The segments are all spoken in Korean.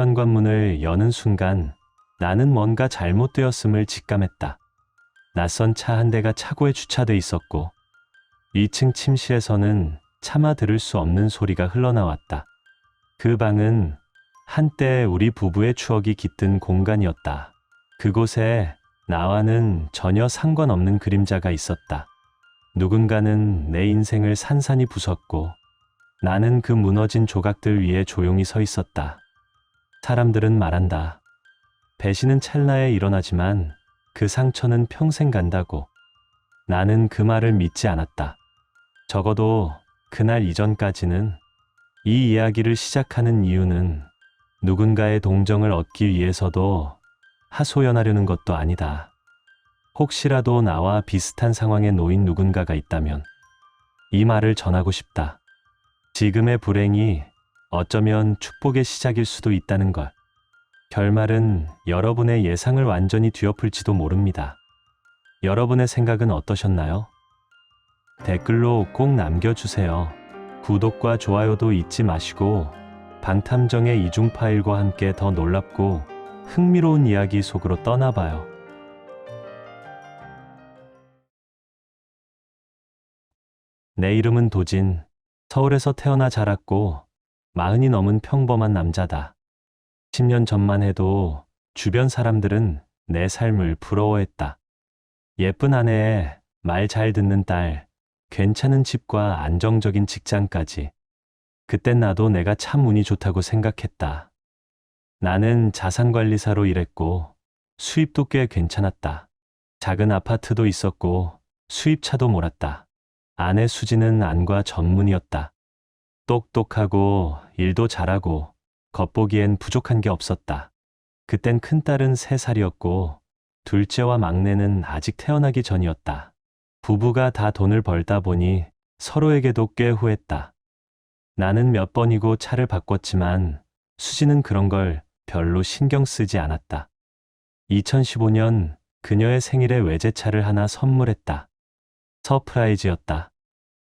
현관문을 여는 순간 나는 뭔가 잘못되었음을 직감했다. 낯선 차 한 대가 차고에 주차돼 있었고 2층 침실에서는 차마 들을 수 없는 소리가 흘러나왔다. 그 방은 한때 우리 부부의 추억이 깃든 공간이었다. 그곳에 나와는 전혀 상관없는 그림자가 있었다. 누군가는 내 인생을 산산이 부쉈고 나는 그 무너진 조각들 위에 조용히 서 있었다. 사람들은 말한다. 배신은 찰나에 일어나지만 그 상처는 평생 간다고. 나는 그 말을 믿지 않았다. 적어도 그날 이전까지는 이 이야기를 시작하는 이유는 누군가의 동정을 얻기 위해서도 하소연하려는 것도 아니다. 혹시라도 나와 비슷한 상황에 놓인 누군가가 있다면 이 말을 전하고 싶다. 지금의 불행이 어쩌면 축복의 시작일 수도 있다는 것. 결말은 여러분의 예상을 완전히 뒤엎을지도 모릅니다. 여러분의 생각은 어떠셨나요? 댓글로 꼭 남겨주세요. 구독과 좋아요도 잊지 마시고 방탐정의 이중 파일과 함께 더 놀랍고 흥미로운 이야기 속으로 떠나봐요. 내 이름은 도진. 서울에서 태어나 자랐고 마흔이 넘은 평범한 남자다. 10년 전만 해도 주변 사람들은 내 삶을 부러워했다. 예쁜 아내에 말 잘 듣는 딸, 괜찮은 집과 안정적인 직장까지. 그땐 나도 내가 참 운이 좋다고 생각했다. 나는 자산관리사로 일했고 수입도 꽤 괜찮았다. 작은 아파트도 있었고 수입차도 몰았다. 아내 수지는 안과 전문이었다. 똑똑하고 일도 잘하고 겉보기엔 부족한 게 없었다. 그땐 큰딸은 3살이었고 둘째와 막내는 아직 태어나기 전이었다. 부부가 다 돈을 벌다 보니 서로에게도 꽤 후했다. 나는 몇 번이고 차를 바꿨지만 수지는 그런 걸 별로 신경 쓰지 않았다. 2015년 그녀의 생일에 외제차를 하나 선물했다. 서프라이즈였다.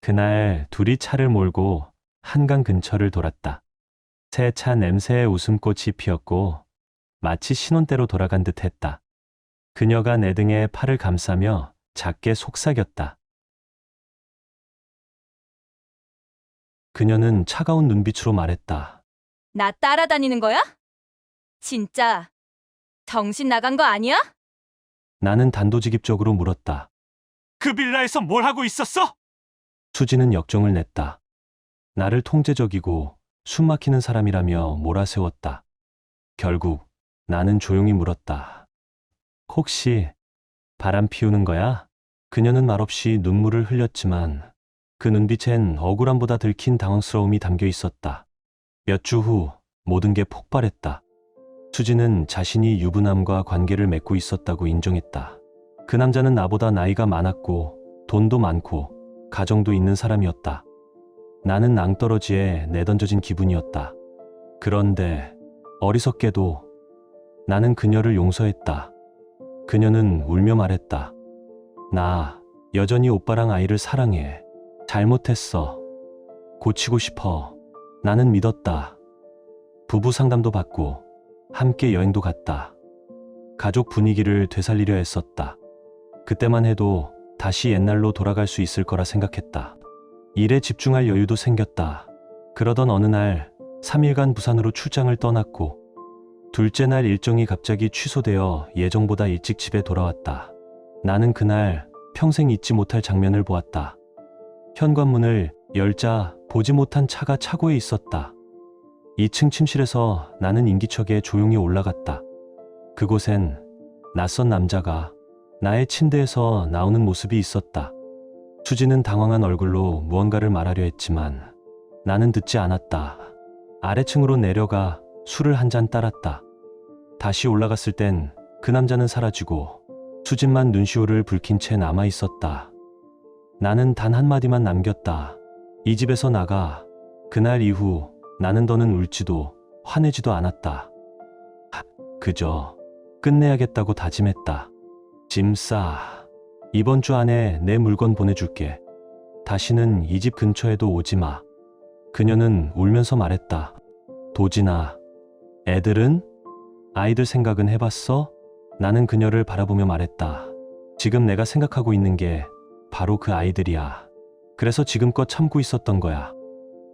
그날 둘이 차를 몰고 한강 근처를 돌았다. 새차 냄새에 웃음꽃이 피었고 마치 신혼때로 돌아간 듯 했다. 그녀가 내 등에 팔을 감싸며 작게 속삭였다. 그녀는 차가운 눈빛으로 말했다. 나 따라다니는 거야? 진짜 정신 나간 거 아니야? 나는 단도직입적으로 물었다. 그 빌라에서 뭘 하고 있었어? 수지는 역정을 냈다. 나를 통제적이고 숨막히는 사람이라며 몰아세웠다. 결국 나는 조용히 물었다. 혹시 바람 피우는 거야? 그녀는 말없이 눈물을 흘렸지만 그 눈빛엔 억울함보다 들킨 당황스러움이 담겨 있었다. 몇 주 후 모든 게 폭발했다. 수지는 자신이 유부남과 관계를 맺고 있었다고 인정했다. 그 남자는 나보다 나이가 많았고 돈도 많고 가정도 있는 사람이었다. 나는 낭떠러지에 내던져진 기분이었다. 그런데 어리석게도 나는 그녀를 용서했다. 그녀는 울며 말했다. 나 여전히 오빠랑 아이를 사랑해. 잘못했어. 고치고 싶어. 나는 믿었다. 부부 상담도 받고 함께 여행도 갔다. 가족 분위기를 되살리려 했었다. 그때만 해도 다시 옛날로 돌아갈 수 있을 거라 생각했다. 일에 집중할 여유도 생겼다. 그러던 어느 날 3일간 부산으로 출장을 떠났고 둘째 날 일정이 갑자기 취소되어 예정보다 일찍 집에 돌아왔다. 나는 그날 평생 잊지 못할 장면을 보았다. 현관문을 열자 보지 못한 차가 차고에 있었다. 2층 침실에서 나는 인기척에 조용히 올라갔다. 그곳엔 낯선 남자가 나의 침대에서 나오는 모습이 있었다. 수지는 당황한 얼굴로 무언가를 말하려 했지만 나는 듣지 않았다. 아래층으로 내려가 술을 한 잔 따랐다. 다시 올라갔을 땐 그 남자는 사라지고 수진만 눈시울을 붉힌 채 남아 있었다. 나는 단 한마디만 남겼다. 이 집에서 나가. 그날 이후 나는 더는 울지도 화내지도 않았다. 하, 그저 끝내야겠다고 다짐했다. 짐 싸. 이번 주 안에 내 물건 보내줄게. 다시는 이 집 근처에도 오지 마. 그녀는 울면서 말했다. 도진아, 애들은? 아이들 생각은 해봤어? 나는 그녀를 바라보며 말했다. 지금 내가 생각하고 있는 게 바로 그 아이들이야. 그래서 지금껏 참고 있었던 거야.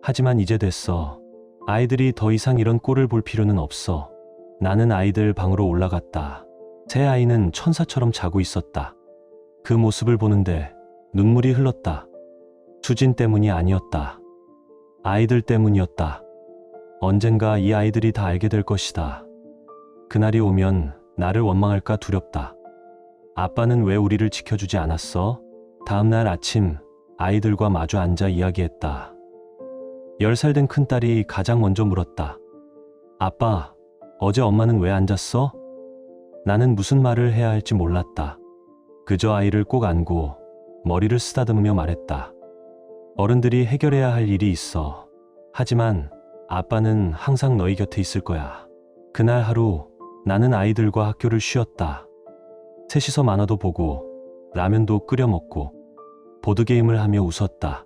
하지만 이제 됐어. 아이들이 더 이상 이런 꼴을 볼 필요는 없어. 나는 아이들 방으로 올라갔다. 새 아이는 천사처럼 자고 있었다. 그 모습을 보는데 눈물이 흘렀다. 수진 때문이 아니었다. 아이들 때문이었다. 언젠가 이 아이들이 다 알게 될 것이다. 그날이 오면 나를 원망할까 두렵다. 아빠는 왜 우리를 지켜주지 않았어? 다음날 아침 아이들과 마주 앉아 이야기했다. 열살된 큰딸이 가장 먼저 물었다. 아빠, 어제 엄마는 왜 안 잤어? 나는 무슨 말을 해야 할지 몰랐다. 그저 아이를 꼭 안고 머리를 쓰다듬으며 말했다. 어른들이 해결해야 할 일이 있어. 하지만 아빠는 항상 너희 곁에 있을 거야. 그날 하루 나는 아이들과 학교를 쉬었다. 셋이서 만화도 보고 라면도 끓여 먹고 보드게임을 하며 웃었다.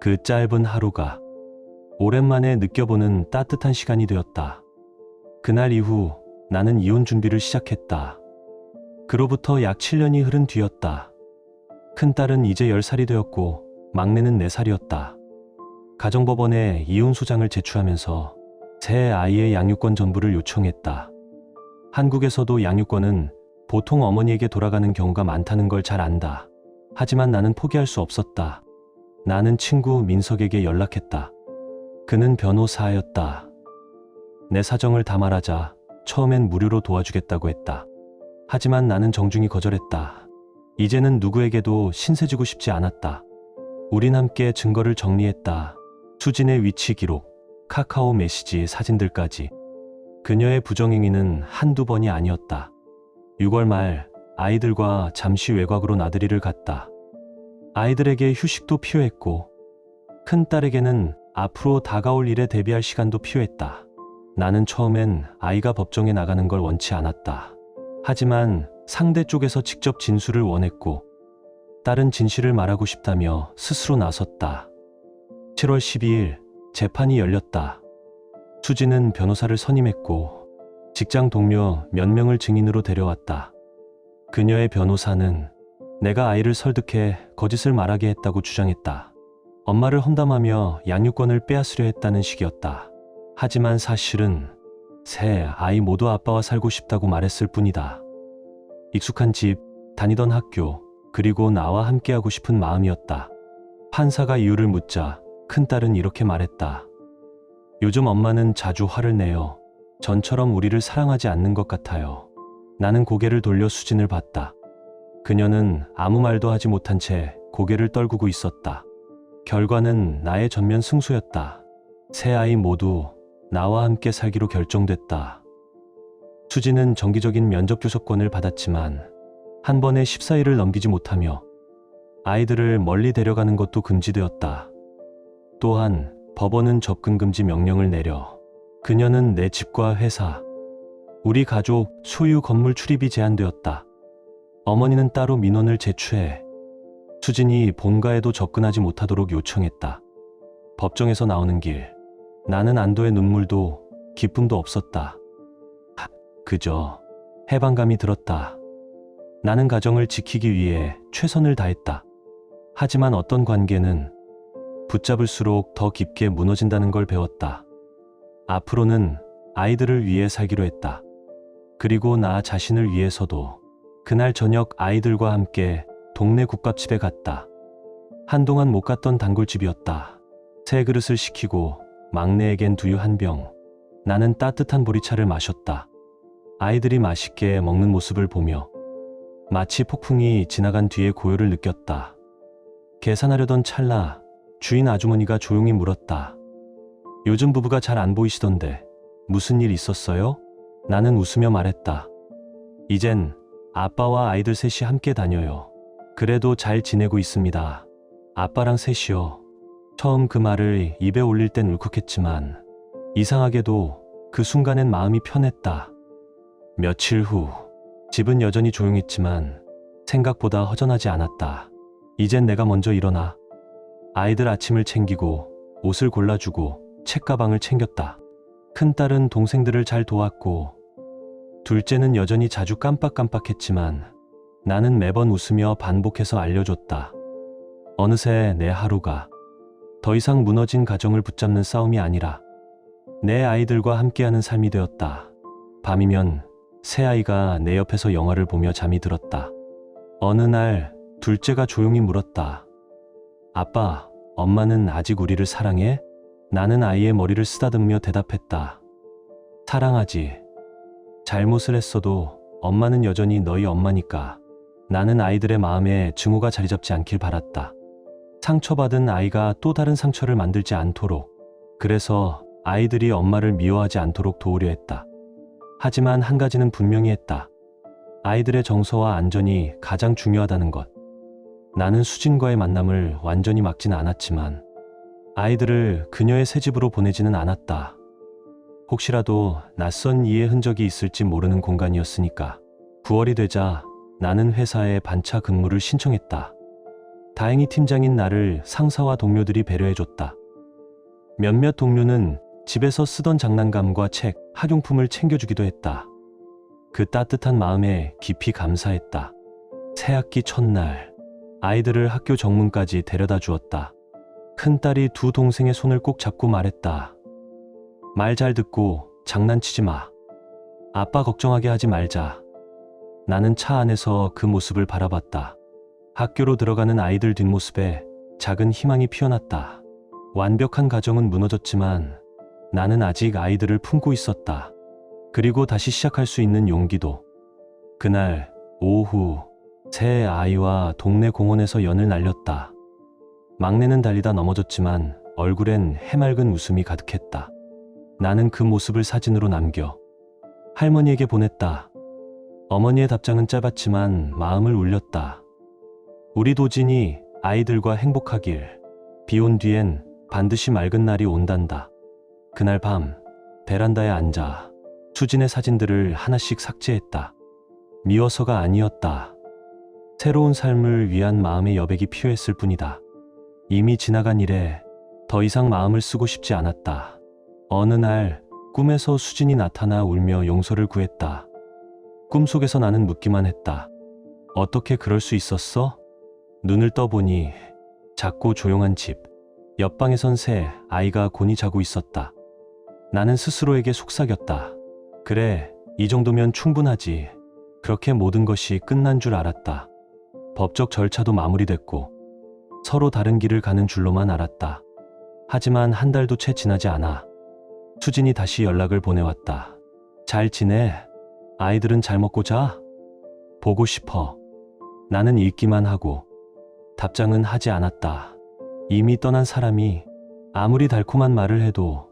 그 짧은 하루가 오랜만에 느껴보는 따뜻한 시간이 되었다. 그날 이후 나는 이혼 준비를 시작했다. 그로부터 약 7년이 흐른 뒤였다. 큰딸은 이제 10살이 되었고 막내는 4살이었다. 가정법원에 이혼 소장을 제출하면서 새 아이의 양육권 전부를 요청했다. 한국에서도 양육권은 보통 어머니에게 돌아가는 경우가 많다는 걸 잘 안다. 하지만 나는 포기할 수 없었다. 나는 친구 민석에게 연락했다. 그는 변호사였다. 내 사정을 다 말하자 처음엔 무료로 도와주겠다고 했다. 하지만 나는 정중히 거절했다. 이제는 누구에게도 신세지고 싶지 않았다. 우린 함께 증거를 정리했다. 수진의 위치 기록, 카카오 메시지 사진들까지. 그녀의 부정행위는 한두 번이 아니었다. 6월 말 아이들과 잠시 외곽으로 나들이를 갔다. 아이들에게 휴식도 필요했고 큰딸에게는 앞으로 다가올 일에 대비할 시간도 필요했다. 나는 처음엔 아이가 법정에 나가는 걸 원치 않았다. 하지만 상대 쪽에서 직접 진술을 원했고 딸은 진실을 말하고 싶다며 스스로 나섰다. 7월 12일 재판이 열렸다. 수지는 변호사를 선임했고 직장 동료 몇 명을 증인으로 데려왔다. 그녀의 변호사는 내가 아이를 설득해 거짓을 말하게 했다고 주장했다. 엄마를 험담하며 양육권을 빼앗으려 했다는 식이었다. 하지만 사실은 새 아이 모두 아빠와 살고 싶다고 말했을 뿐이다. 익숙한 집, 다니던 학교, 그리고 나와 함께하고 싶은 마음이었다. 판사가 이유를 묻자 큰딸은 이렇게 말했다. 요즘 엄마는 자주 화를 내요. 전처럼 우리를 사랑하지 않는 것 같아요. 나는 고개를 돌려 수진을 봤다. 그녀는 아무 말도 하지 못한 채 고개를 떨구고 있었다. 결과는 나의 전면 승소였다. 세 아이 모두 나와 함께 살기로 결정됐다. 수지는 정기적인 면접 교섭권을 받았지만 한 번에 14일을 넘기지 못하며 아이들을 멀리 데려가는 것도 금지되었다. 또한 법원은 접근 금지 명령을 내려 그녀는 내 집과 회사, 우리 가족 소유 건물 출입이 제한되었다. 어머니는 따로 민원을 제출해 수진이 본가에도 접근하지 못하도록 요청했다. 법정에서 나오는 길, 나는 안도의 눈물도 기쁨도 없었다. 하, 그저 해방감이 들었다. 나는 가정을 지키기 위해 최선을 다했다. 하지만 어떤 관계는 붙잡을수록 더 깊게 무너진다는 걸 배웠다. 앞으로는 아이들을 위해 살기로 했다. 그리고 나 자신을 위해서도 그날 저녁 아이들과 함께 동네 국밥집에 갔다. 한동안 못 갔던 단골집이었다. 새 그릇을 시키고 막내에겐 두유 한 병. 나는 따뜻한 보리차를 마셨다. 아이들이 맛있게 먹는 모습을 보며 마치 폭풍이 지나간 뒤에 고요를 느꼈다. 계산하려던 찰나 주인 아주머니가 조용히 물었다. 요즘 부부가 잘 안 보이시던데 무슨 일 있었어요? 나는 웃으며 말했다. 이젠 아빠와 아이들 셋이 함께 다녀요. 그래도 잘 지내고 있습니다. 아빠랑 셋이요. 처음 그 말을 입에 올릴 땐 울컥했지만 이상하게도 그 순간엔 마음이 편했다. 며칠 후 집은 여전히 조용했지만 생각보다 허전하지 않았다. 이젠 내가 먼저 일어나 아이들 아침을 챙기고 옷을 골라주고 책가방을 챙겼다. 큰딸은 동생들을 잘 도왔고, 둘째는 여전히 자주 깜빡깜빡했지만 나는 매번 웃으며 반복해서 알려줬다. 어느새 내 하루가 더 이상 무너진 가정을 붙잡는 싸움이 아니라 내 아이들과 함께하는 삶이 되었다. 밤이면 새 아이가 내 옆에서 영화를 보며 잠이 들었다. 어느 날 둘째가 조용히 물었다. 아빠, 엄마는 아직 우리를 사랑해? 나는 아이의 머리를 쓰다듬으며 대답했다. 사랑하지. 잘못을 했어도 엄마는 여전히 너희 엄마니까 나는 아이들의 마음에 증오가 자리 잡지 않길 바랐다. 상처받은 아이가 또 다른 상처를 만들지 않도록 그래서 아이들이 엄마를 미워하지 않도록 도우려 했다. 하지만 한 가지는 분명히 했다. 아이들의 정서와 안전이 가장 중요하다는 것. 나는 수진과의 만남을 완전히 막지는 않았지만 아이들을 그녀의 새 집으로 보내지는 않았다. 혹시라도 낯선 이의 흔적이 있을지 모르는 공간이었으니까. 9월이 되자 나는 회사에 반차 근무를 신청했다. 다행히 팀장인 나를 상사와 동료들이 배려해줬다. 몇몇 동료는 집에서 쓰던 장난감과 책, 학용품을 챙겨주기도 했다. 그 따뜻한 마음에 깊이 감사했다. 새학기 첫날, 아이들을 학교 정문까지 데려다 주었다. 큰딸이 두 동생의 손을 꼭 잡고 말했다. 말 잘 듣고 장난치지 마. 아빠 걱정하게 하지 말자. 나는 차 안에서 그 모습을 바라봤다. 학교로 들어가는 아이들 뒷모습에 작은 희망이 피어났다. 완벽한 가정은 무너졌지만 나는 아직 아이들을 품고 있었다. 그리고 다시 시작할 수 있는 용기도. 그날 오후 새 아이와 동네 공원에서 연을 날렸다. 막내는 달리다 넘어졌지만 얼굴엔 해맑은 웃음이 가득했다. 나는 그 모습을 사진으로 남겨 할머니에게 보냈다. 어머니의 답장은 짧았지만 마음을 울렸다. 우리 도진이 아이들과 행복하길. 비 온 뒤엔 반드시 맑은 날이 온단다. 그날 밤 베란다에 앉아 수진의 사진들을 하나씩 삭제했다. 미워서가 아니었다. 새로운 삶을 위한 마음의 여백이 필요했을 뿐이다. 이미 지나간 일에 더 이상 마음을 쓰고 싶지 않았다. 어느 날 꿈에서 수진이 나타나 울며 용서를 구했다. 꿈속에서 나는 묻기만 했다. 어떻게 그럴 수 있었어? 눈을 떠보니 작고 조용한 집, 옆방에선 새 아이가 곤히 자고 있었다. 나는 스스로에게 속삭였다. 그래, 이 정도면 충분하지. 그렇게 모든 것이 끝난 줄 알았다. 법적 절차도 마무리됐고, 서로 다른 길을 가는 줄로만 알았다. 하지만 한 달도 채 지나지 않아. 수진이 다시 연락을 보내왔다. 잘 지내? 아이들은 잘 먹고 자? 보고 싶어. 나는 읽기만 하고 답장은 하지 않았다. 이미 떠난 사람이 아무리 달콤한 말을 해도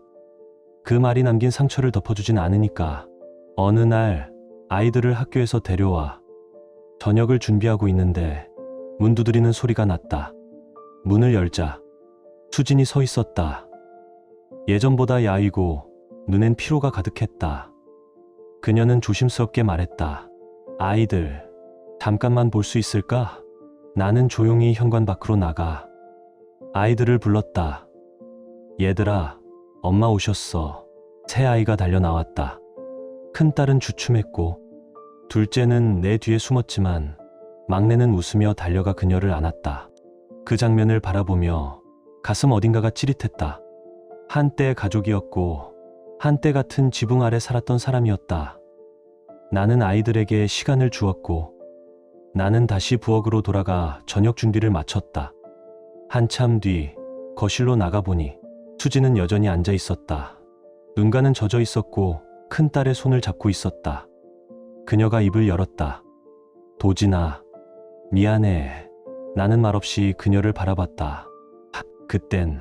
그 말이 남긴 상처를 덮어주진 않으니까 어느 날 아이들을 학교에서 데려와 저녁을 준비하고 있는데 문 두드리는 소리가 났다. 문을 열자 수진이 서 있었다. 예전보다 야위고 눈엔 피로가 가득했다. 그녀는 조심스럽게 말했다. 아이들, 잠깐만 볼 수 있을까? 나는 조용히 현관 밖으로 나가 아이들을 불렀다. 얘들아, 엄마 오셨어. 새 아이가 달려 나왔다. 큰 딸은 주춤했고, 둘째는 내 뒤에 숨었지만, 막내는 웃으며 달려가 그녀를 안았다. 그 장면을 바라보며 가슴 어딘가가 찌릿했다. 한때 가족이었고, 한때 같은 지붕 아래 살았던 사람이었다. 나는 아이들에게 시간을 주었고, 나는 다시 부엌으로 돌아가 저녁 준비를 마쳤다. 한참 뒤 거실로 나가보니 수지는 여전히 앉아 있었다. 눈가는 젖어 있었고 큰 딸의 손을 잡고 있었다. 그녀가 입을 열었다. 도진아, 미안해. 나는 말없이 그녀를 바라봤다. 하, 그땐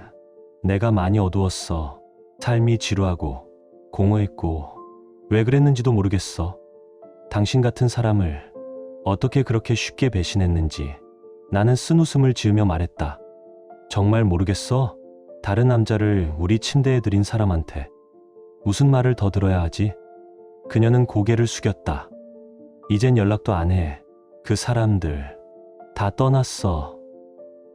내가 많이 어두웠어. 삶이 지루하고 공허했고 왜 그랬는지도 모르겠어. 당신 같은 사람을 어떻게 그렇게 쉽게 배신했는지 나는 쓴웃음을 지으며 말했다. 정말 모르겠어? 다른 남자를 우리 침대에 들인 사람한테 무슨 말을 더 들어야 하지? 그녀는 고개를 숙였다. 이젠 연락도 안 해. 그 사람들 다 떠났어.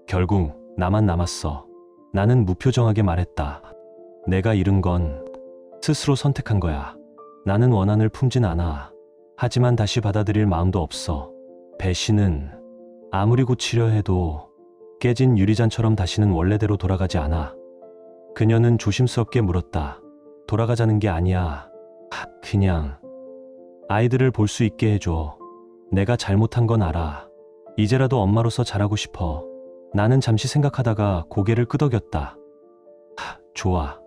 결국 나만 남았어. 나는 무표정하게 말했다. 내가 잃은 건 스스로 선택한 거야. 나는 원한을 품진 않아. 하지만 다시 받아들일 마음도 없어. 배신은 아무리 고치려 해도 깨진 유리잔처럼 다시는 원래대로 돌아가지 않아. 그녀는 조심스럽게 물었다. 돌아가자는 게 아니야. 하, 그냥 아이들을 볼 수 있게 해줘. 내가 잘못한 건 알아. 이제라도 엄마로서 잘하고 싶어. 나는 잠시 생각하다가 고개를 끄덕였다. 하, 좋아.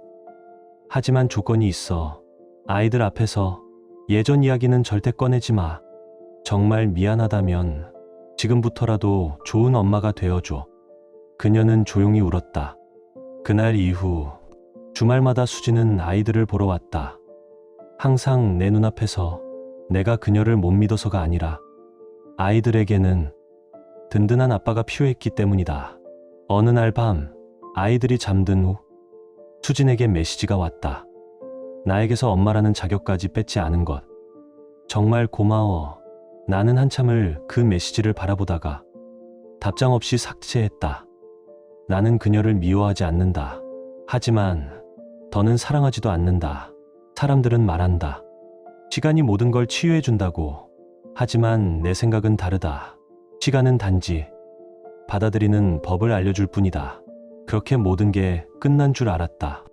하지만 조건이 있어. 아이들 앞에서 예전 이야기는 절대 꺼내지 마. 정말 미안하다면 지금부터라도 좋은 엄마가 되어줘. 그녀는 조용히 울었다. 그날 이후 주말마다 수지는 아이들을 보러 왔다. 항상 내 눈앞에서 내가 그녀를 못 믿어서가 아니라 아이들에게는 든든한 아빠가 필요했기 때문이다. 어느 날 밤 아이들이 잠든 후 수진에게 메시지가 왔다. 나에게서 엄마라는 자격까지 뺏지 않은 것. 정말 고마워. 나는 한참을 그 메시지를 바라보다가 답장 없이 삭제했다. 나는 그녀를 미워하지 않는다. 하지만 더는 사랑하지도 않는다. 사람들은 말한다. 시간이 모든 걸 치유해준다고. 하지만 내 생각은 다르다. 시간은 단지 받아들이는 법을 알려줄 뿐이다. 그렇게 모든 게 끝난 줄 알았다.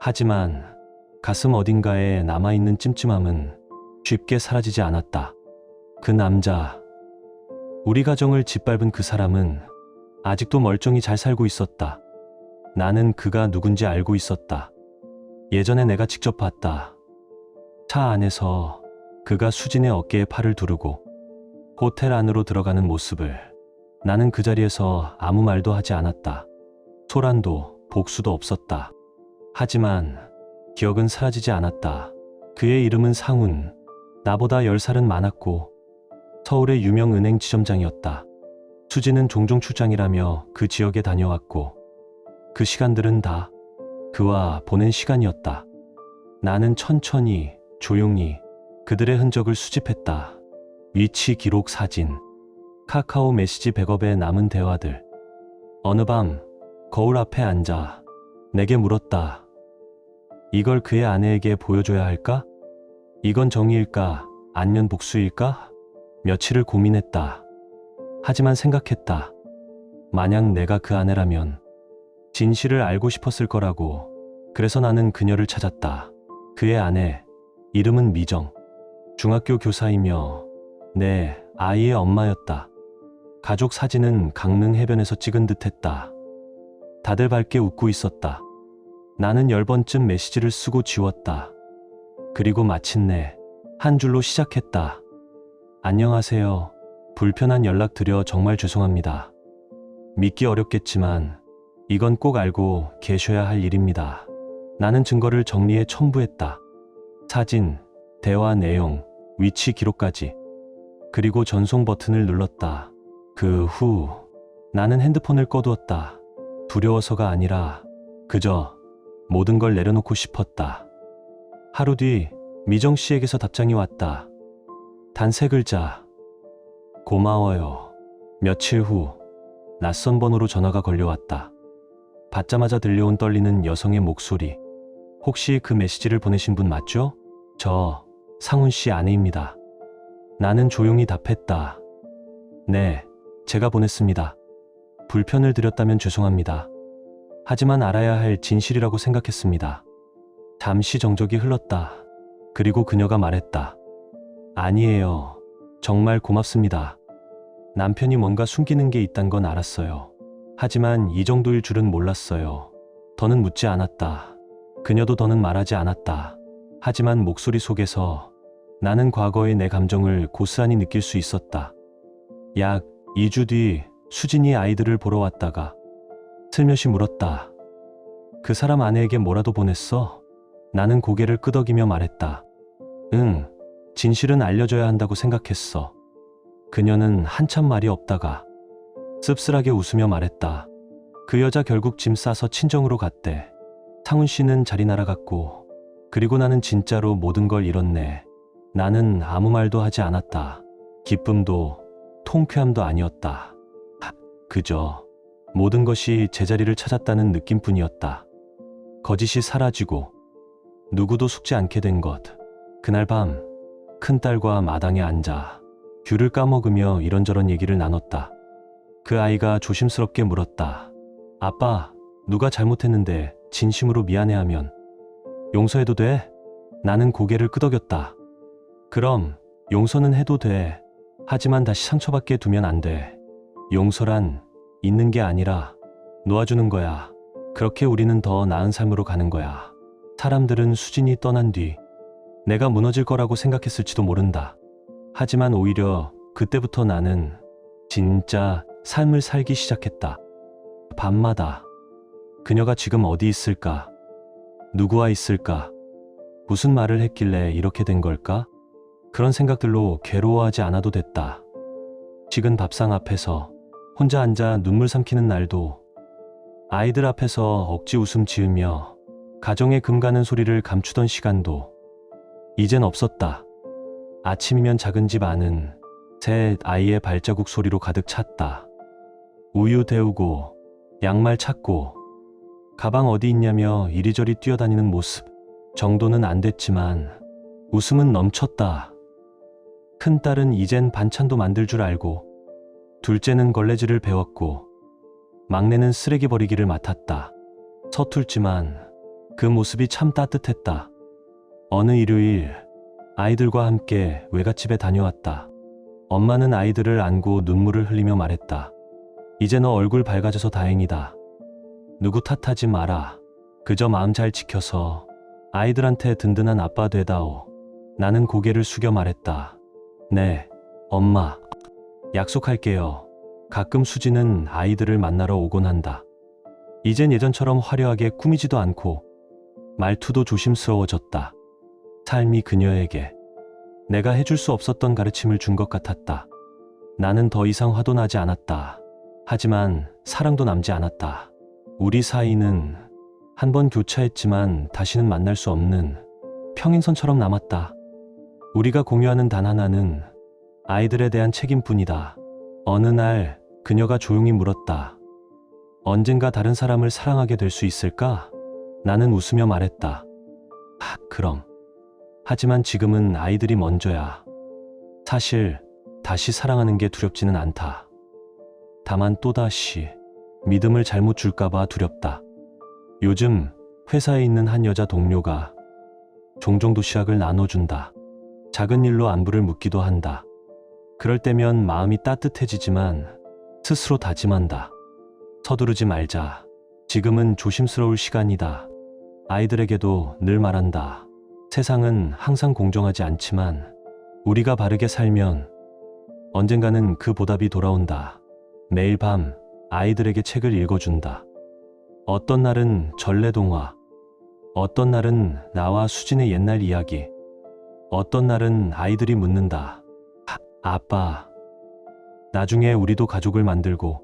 하지만 가슴 어딘가에 남아있는 찜찜함은 쉽게 사라지지 않았다. 그 남자, 우리 가정을 짓밟은 그 사람은 아직도 멀쩡히 잘 살고 있었다. 나는 그가 누군지 알고 있었다. 예전에 내가 직접 봤다. 차 안에서 그가 수진의 어깨에 팔을 두르고 호텔 안으로 들어가는 모습을 나는 그 자리에서 아무 말도 하지 않았다. 소란도 복수도 없었다. 하지만 기억은 사라지지 않았다. 그의 이름은 상훈. 나보다 10살은 많았고 서울의 유명 은행 지점장이었다. 수지는 종종 출장이라며 그 지역에 다녀왔고 그 시간들은 다 그와 보낸 시간이었다. 나는 천천히 조용히 그들의 흔적을 수집했다. 위치 기록 사진, 카카오 메시지 백업에 남은 대화들. 어느 밤 거울 앞에 앉아 내게 물었다. 이걸 그의 아내에게 보여줘야 할까? 이건 정의일까? 안면 복수일까? 며칠을 고민했다. 하지만 생각했다. 만약 내가 그 아내라면 진실을 알고 싶었을 거라고. 그래서 나는 그녀를 찾았다. 그의 아내, 이름은 미정. 중학교 교사이며 내 아이의 엄마였다. 가족 사진은 강릉 해변에서 찍은 듯 했다. 다들 밝게 웃고 있었다. 나는 열 번쯤 메시지를 쓰고 지웠다. 그리고 마침내 한 줄로 시작했다. 안녕하세요. 불편한 연락 드려 정말 죄송합니다. 믿기 어렵겠지만 이건 꼭 알고 계셔야 할 일입니다. 나는 증거를 정리해 첨부했다. 사진, 대화 내용, 위치 기록까지. 그리고 전송 버튼을 눌렀다. 그 후 나는 핸드폰을 꺼두었다. 두려워서가 아니라 그저 모든 걸 내려놓고 싶었다. 하루 뒤 미정 씨에게서 답장이 왔다. 단 세 글자. 고마워요. 며칠 후 낯선 번호로 전화가 걸려왔다. 받자마자 들려온 떨리는 여성의 목소리. 혹시 그 메시지를 보내신 분 맞죠? 저 상훈 씨 아내입니다. 나는 조용히 답했다. 네, 제가 보냈습니다. 불편을 드렸다면 죄송합니다. 하지만 알아야 할 진실이라고 생각했습니다. 잠시 정적이 흘렀다. 그리고 그녀가 말했다. 아니에요. 정말 고맙습니다. 남편이 뭔가 숨기는 게 있단 건 알았어요. 하지만 이 정도일 줄은 몰랐어요. 더는 묻지 않았다. 그녀도 더는 말하지 않았다. 하지만 목소리 속에서 나는 과거의 내 감정을 고스란히 느낄 수 있었다. 약 2주 뒤 수진이 아이들을 보러 왔다가 슬며시 물었다. 그 사람 아내에게 뭐라도 보냈어? 나는 고개를 끄덕이며 말했다. 응, 진실은 알려줘야 한다고 생각했어. 그녀는 한참 말이 없다가 씁쓸하게 웃으며 말했다. 그 여자 결국 짐 싸서 친정으로 갔대. 상훈 씨는 자리 날아갔고, 그리고 나는 진짜로 모든 걸 잃었네. 나는 아무 말도 하지 않았다. 기쁨도 통쾌함도 아니었다. 하, 그저 모든 것이 제자리를 찾았다는 느낌뿐이었다. 거짓이 사라지고 누구도 속지 않게 된 것. 그날 밤, 큰딸과 마당에 앉아 귤을 까먹으며 이런저런 얘기를 나눴다. 그 아이가 조심스럽게 물었다. 아빠, 누가 잘못했는데 진심으로 미안해하면 용서해도 돼? 나는 고개를 끄덕였다. 그럼 용서는 해도 돼. 하지만 다시 상처받게 두면 안 돼. 용서란 있는 게 아니라 놓아주는 거야. 그렇게 우리는 더 나은 삶으로 가는 거야. 사람들은 수진이 떠난 뒤 내가 무너질 거라고 생각했을지도 모른다. 하지만 오히려 그때부터 나는 진짜 삶을 살기 시작했다. 밤마다 그녀가 지금 어디 있을까? 누구와 있을까? 무슨 말을 했길래 이렇게 된 걸까? 그런 생각들로 괴로워하지 않아도 됐다. 식은 밥상 앞에서 혼자 앉아 눈물 삼키는 날도 아이들 앞에서 억지 웃음 지으며 가정의 금 가는 소리를 감추던 시간도 이젠 없었다. 아침이면 작은 집 안은 새 아이의 발자국 소리로 가득 찼다. 우유 데우고 양말 찾고 가방 어디 있냐며 이리저리 뛰어다니는 모습 정도는 안 됐지만 웃음은 넘쳤다. 큰딸은 이젠 반찬도 만들 줄 알고 둘째는 걸레질을 배웠고 막내는 쓰레기 버리기를 맡았다. 서툴지만 그 모습이 참 따뜻했다. 어느 일요일 아이들과 함께 외갓집에 다녀왔다. 엄마는 아이들을 안고 눈물을 흘리며 말했다. 이제 너 얼굴 밝아져서 다행이다. 누구 탓하지 마라. 그저 마음 잘 지켜서 아이들한테 든든한 아빠 되다오. 나는 고개를 숙여 말했다. 네, 엄마. 약속할게요. 가끔 수지는 아이들을 만나러 오곤 한다. 이젠 예전처럼 화려하게 꾸미지도 않고 말투도 조심스러워졌다. 삶이 그녀에게 내가 해줄 수 없었던 가르침을 준 것 같았다. 나는 더 이상 화도 나지 않았다. 하지만 사랑도 남지 않았다. 우리 사이는 한 번 교차했지만 다시는 만날 수 없는 평행선처럼 남았다. 우리가 공유하는 단 하나는 아이들에 대한 책임뿐이다. 어느 날 그녀가 조용히 물었다. 언젠가 다른 사람을 사랑하게 될 수 있을까? 나는 웃으며 말했다. 하, 그럼. 하지만 지금은 아이들이 먼저야. 사실 다시 사랑하는 게 두렵지는 않다. 다만 또다시 믿음을 잘못 줄까봐 두렵다. 요즘 회사에 있는 한 여자 동료가 종종 도시락을 나눠준다. 작은 일로 안부를 묻기도 한다. 그럴 때면 마음이 따뜻해지지만 스스로 다짐한다. 서두르지 말자. 지금은 조심스러울 시간이다. 아이들에게도 늘 말한다. 세상은 항상 공정하지 않지만 우리가 바르게 살면 언젠가는 그 보답이 돌아온다. 매일 밤 아이들에게 책을 읽어준다. 어떤 날은 전래동화, 어떤 날은 나와 수진의 옛날 이야기, 어떤 날은 아이들이 묻는다. 아, 아빠, 나중에 우리도 가족을 만들고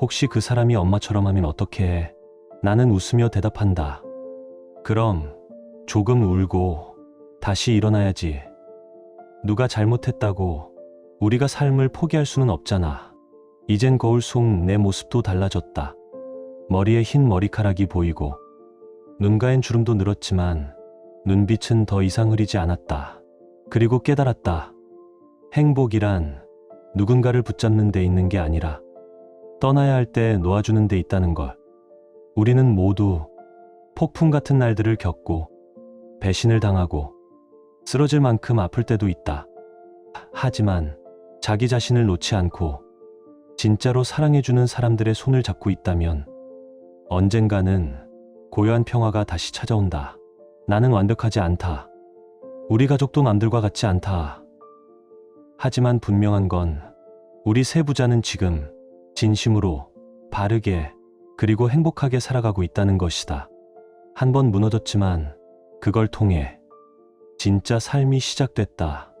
혹시 그 사람이 엄마처럼 하면 어떻게 해? 나는 웃으며 대답한다. 그럼 조금 울고 다시 일어나야지. 누가 잘못했다고 우리가 삶을 포기할 수는 없잖아. 이젠 거울 속 내 모습도 달라졌다. 머리에 흰 머리카락이 보이고 눈가엔 주름도 늘었지만 눈빛은 더 이상 흐리지 않았다. 그리고 깨달았다. 행복이란 누군가를 붙잡는 데 있는 게 아니라 떠나야 할 때 놓아주는 데 있다는 걸. 우리는 모두 폭풍 같은 날들을 겪고 배신을 당하고 쓰러질 만큼 아플 때도 있다. 하지만 자기 자신을 놓지 않고 진짜로 사랑해주는 사람들의 손을 잡고 있다면 언젠가는 고요한 평화가 다시 찾아온다. 나는 완벽하지 않다. 우리 가족도 남들과 같지 않다. 하지만 분명한 건 우리 세 부자는 지금 진심으로 바르게 그리고 행복하게 살아가고 있다는 것이다. 한 번 무너졌지만 그걸 통해 진짜 삶이 시작됐다.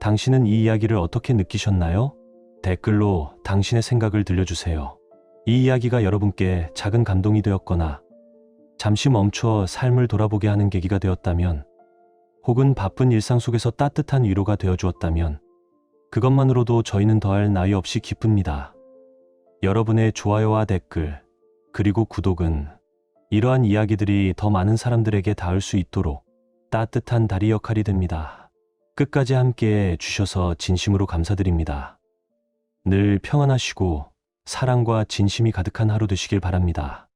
당신은 이 이야기를 어떻게 느끼셨나요? 댓글로 당신의 생각을 들려주세요. 이 이야기가 여러분께 작은 감동이 되었거나 잠시 멈춰 삶을 돌아보게 하는 계기가 되었다면 혹은 바쁜 일상 속에서 따뜻한 위로가 되어 주었다면 그것만으로도 저희는 더할 나위 없이 기쁩니다. 여러분의 좋아요와 댓글 그리고 구독은 이러한 이야기들이 더 많은 사람들에게 닿을 수 있도록 따뜻한 다리 역할이 됩니다. 끝까지 함께 해 주셔서 진심으로 감사드립니다. 늘 평안하시고 사랑과 진심이 가득한 하루 되시길 바랍니다.